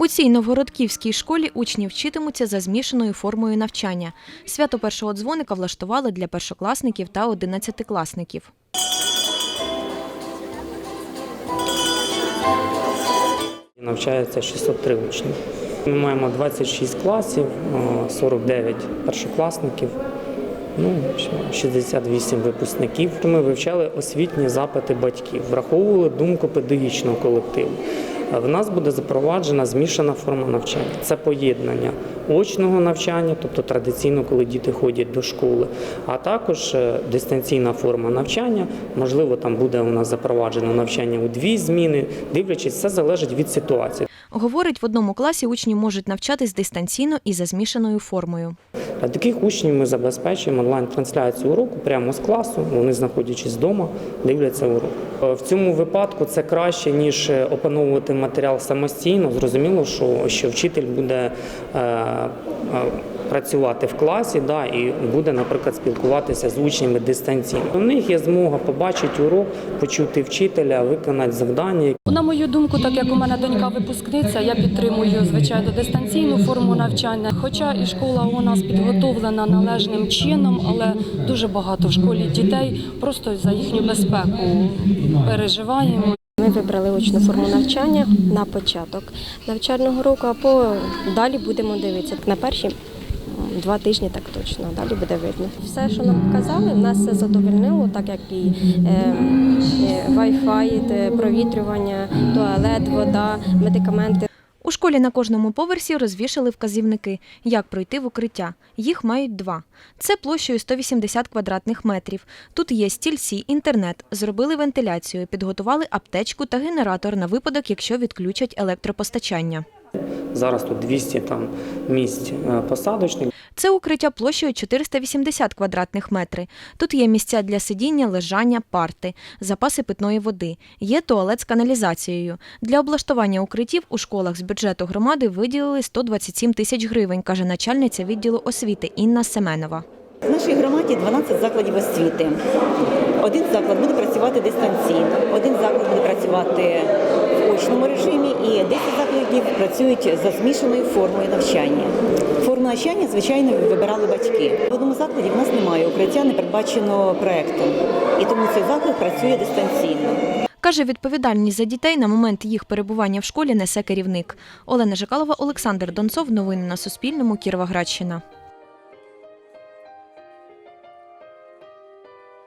У цій новгородківській школі учні вчитимуться за змішаною формою навчання. Свято першого дзвоника влаштували для першокласників та одинадцятикласників. Навчається 603 учні. Ми маємо 26 класів, е, 49 першокласників, ну, 68 випускників. Ми вивчали освітні запити батьків, враховували думку педагогічного колективу. В нас буде запроваджена змішана форма навчання. Це поєднання очного навчання, тобто традиційно, коли діти ходять до школи, а також е, дистанційна форма навчання. Можливо, там буде у нас запроваджено навчання у дві зміни, дивлячись, все залежить від ситуації. Говорить, в одному класі учні можуть навчатись дистанційно і за змішаною формою. Для таких учнів ми забезпечуємо онлайн-трансляцію уроку прямо з класу. Вони, знаходячись вдома, дивляться урок. В цьому випадку це краще ніж е, опановувати матеріал самостійно. Зрозуміло, що, що вчитель буде е, е, працювати в класі, да, і буде, наприклад, спілкуватися з учнями дистанційно. У них є змога побачити урок, почути вчителя, виконати завдання, На мою думку, так як у мене донька випускниця, я підтримую звичайно дистанційну форму навчання. Хоча і школа у нас підготовлена належним чином, але дуже багато в школі дітей просто за їхню безпеку переживаємо. Ми вибрали очну форму навчання на початок навчального року, а по далі будемо дивитися. На перші два тижні так точно, далі буде видно. Все, що нам показали, нас все задовольнило, так як і е, е, Wi-Fi, те, провітрювання, туалет, вода, медикаменти. У школі на кожному поверсі розвішали вказівники, як пройти в укриття. Їх мають два. Це площею 180 квадратних метрів. Тут є стільці, інтернет, зробили вентиляцію, підготували аптечку та генератор на випадок, якщо відключать електропостачання. Зараз тут 200 там місць е, посадочних. Це укриття площею 480 квадратних метрів. Тут є місця для сидіння, лежання, парти, запаси питної води. Є туалет з каналізацією. Для облаштування укриттів у школах з бюджету громади виділили 127 тисяч гривень, каже начальниця відділу освіти Інна Семенова. В нашій громаді 12 закладів освіти. Один заклад буде працювати дистанційно, один заклад буде працювати очному режимі, і 10 закладів працюють за змішаною формою навчання. Форму навчання, звичайно, вибирали батьки. В одному закладі в нас немає укриття, не передбачено проектом, і тому цей заклад працює дистанційно. Каже, відповідальність за дітей на момент їх перебування в школі несе керівник. Олена Жикалова, Олександр Донцов. Новини на Суспільному. Кіровоградщина.